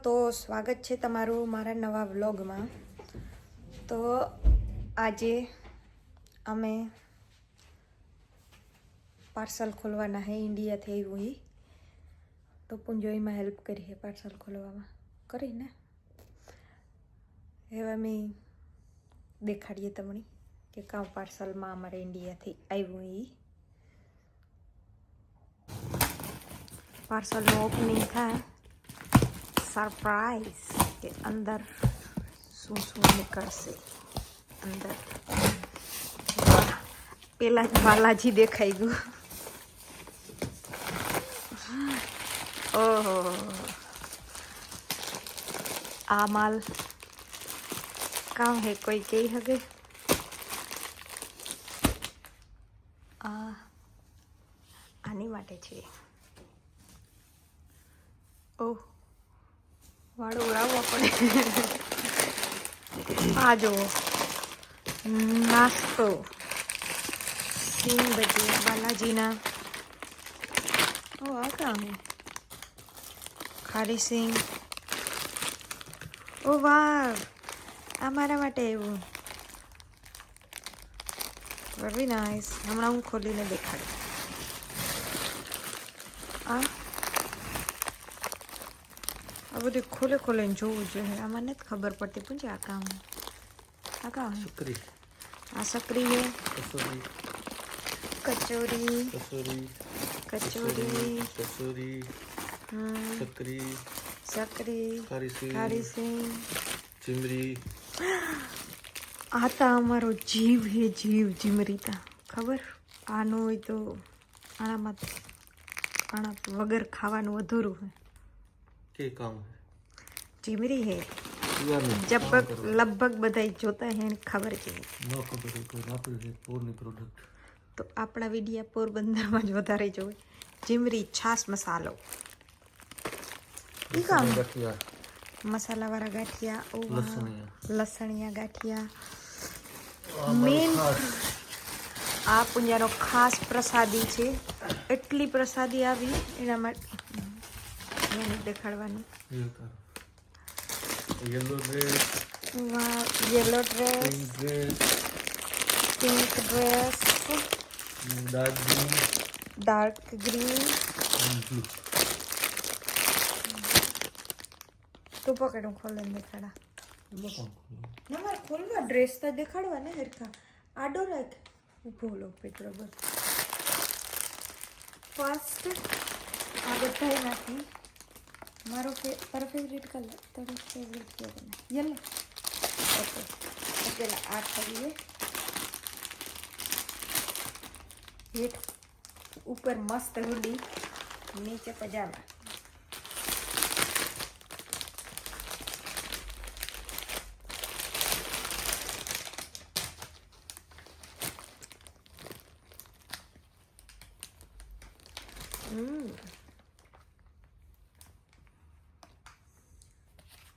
તો સ્વાગત છે તમારું મારા નવા વ્લોગમાં તો આજે અમે પાર્સલ ખોલવાના છે ઈન્ડિયા થી આવ્યું ઈ તો પૂંજોય માં હેલ્પ કરી હે પાર્સલ ખોલવામાં કરી ને હે મમી દેખાડીએ તમને કે ક્યાં પાર્સલ માં અમાર ઈન્ડિયા થી આવ્યું ઈ પાર્સલ ઓપન હે सरप्राइज के अंदर सुसू निकल से अंदर पहला बालाजी देखाइगु ओहो આ માલ કામ હે કોઈ કહી હગે આ આની માટે છે ઓહ વાળો ઉડાવવો પડે આ જુઓ નાસ્તો સિંગ બધી બાલાજીના ઓ આ કામ ખારી સિંગ ઓ વાહ આ મારા માટે એવું વેરી નાઇસ હમણાં હું ખોલીને દેખાડું આ આ બધું ખોલે ખોલીને જોવું જોઈએ આમાં નથી ખબર પડતી પૂછે આ કામ આ કામ સક્રિય આ સક્રિય કચોરી કચોરી કચોરી કચોરી સકરી સકરી કારી સિંગ ચીમરી આ તા અમારો જીવ હે જીવ જીમરીતા ખબર આનો હોય તો આણામાં આણા વગર ખાવાનું અધૂરું હોય કે કામ જીમરી હે જબ લગભગ બધા જોતા હે ખબર છે ન ખબર કોઈ આપણે છે પોરની પ્રોડક્ટ તો આપણા વિડિયા પોરબંદરમાં જ વધારે જોવે જીમરી છાસ મસાલો ઈ કામ મસાલાવાળા ગાંઠિયા લસણિયા ગાંઠિયા મેન આ પુંજાનો ખાસ પ્રસાદી છે એટલી પ્રસાદી આવી એના માટે હાથને નથી દેખાડવાનું yellow dress yellow dress dress pink dress dark green dark green તું પકડ હું ખોલે દેખાડા ના મારે ખોલવા ડ્રેસ તો દેખાડવા ને હરખા આડો રાખ ઊભો લો પેટ રબર ફર્સ્ટ આ બધાય નથી मारो फे पर फेवरेट कलर तेरे फेवरेट क्या ये ओके ओके आठ करिए हेट ऊपर मस्त हुडी नीचे पजामा हम्म।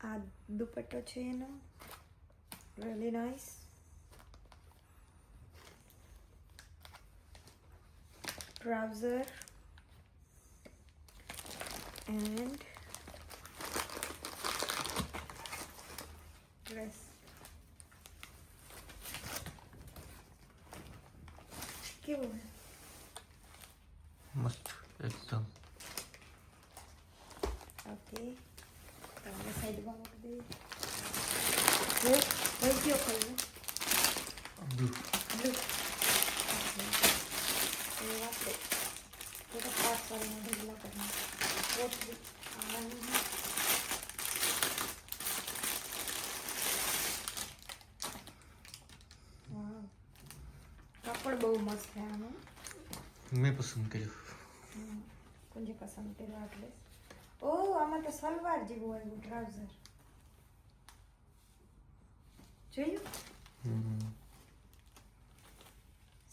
आ दुपट्टो really nice trouser and dress मस्त एकदम okay okay. Tá, então, vai sair do valor dele. Viu? Foi o que eu fiz, né? Abriu. Abriu. Assim. Eu vou Toda parte para não desligar para mim. Outro. Ah, પણ બહુ મસ્ત છે આનું મેં પસંદ કર્યું de જે ও આમાં તો સલવાર જેવું આવ્યું ટ્રાઉઝર જોયું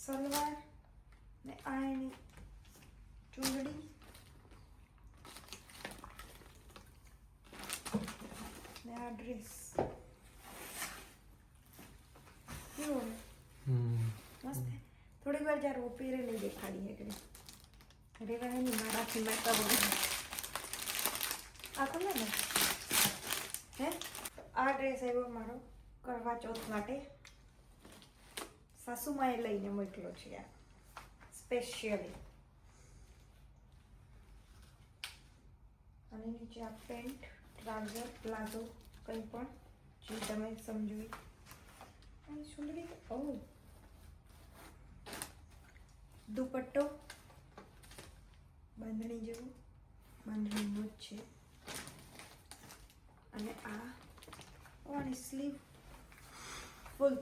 સલવાર ને આ એની ચૂંદડી ને આ ડ્રેસ કેવું મસ્ત થોડીક વાર જ્યારે પહેરેલી દેખાડી એકડે રેવાની મારાથી મેકઅપ આ કલર ને હે આ ડ્રેસ આવ્યો મારો કરવા ચોથ માટે સાસુમાએ લઈને મોકલો છે આ સ્પેશિયલી અને નીચે આ પેન્ટ ટ્રાઉઝર પ્લાઝો કંઈ પણ જે તમે સમજો અને સુંદરી ઓ દુપટ્ટો બાંધણી જેવું બાંધણીનું જ છે and sleeve full.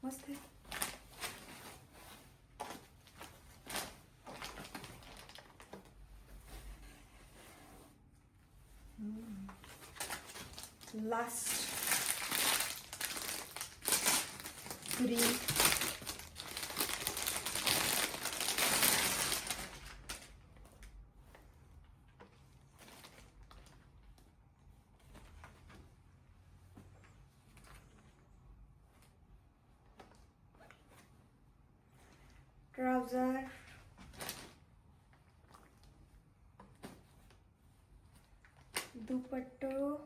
What's that? Mm. Last three are. Dupatto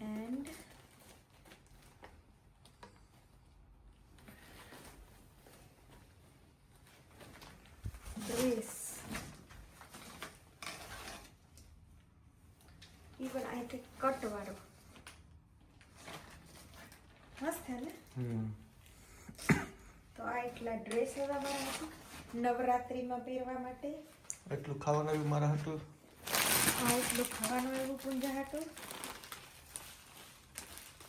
and dress even I take cut वालो Must have. ना हम्म તો આ એટલા ડ્રેસ એવા મારા માટે એટલું એટલું ખાવાનું એવું પૂંજા હતું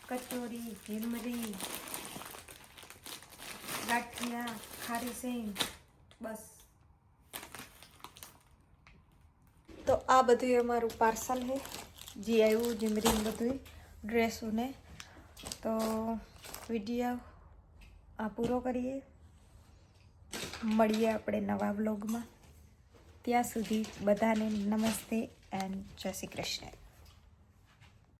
કચોરી ભીમરી ગાંઠિયા ખારી સિંગ બસ તો આ બધું અમારું પાર્સલ છે જે આવ્યું જીમરીન બધું ને તો વિડીયો આ પૂરો કરીએ મળીએ આપણે નવા બ્લોગમાં ત્યાં સુધી બધાને નમસ્તે એન્ડ જય શ્રી કૃષ્ણ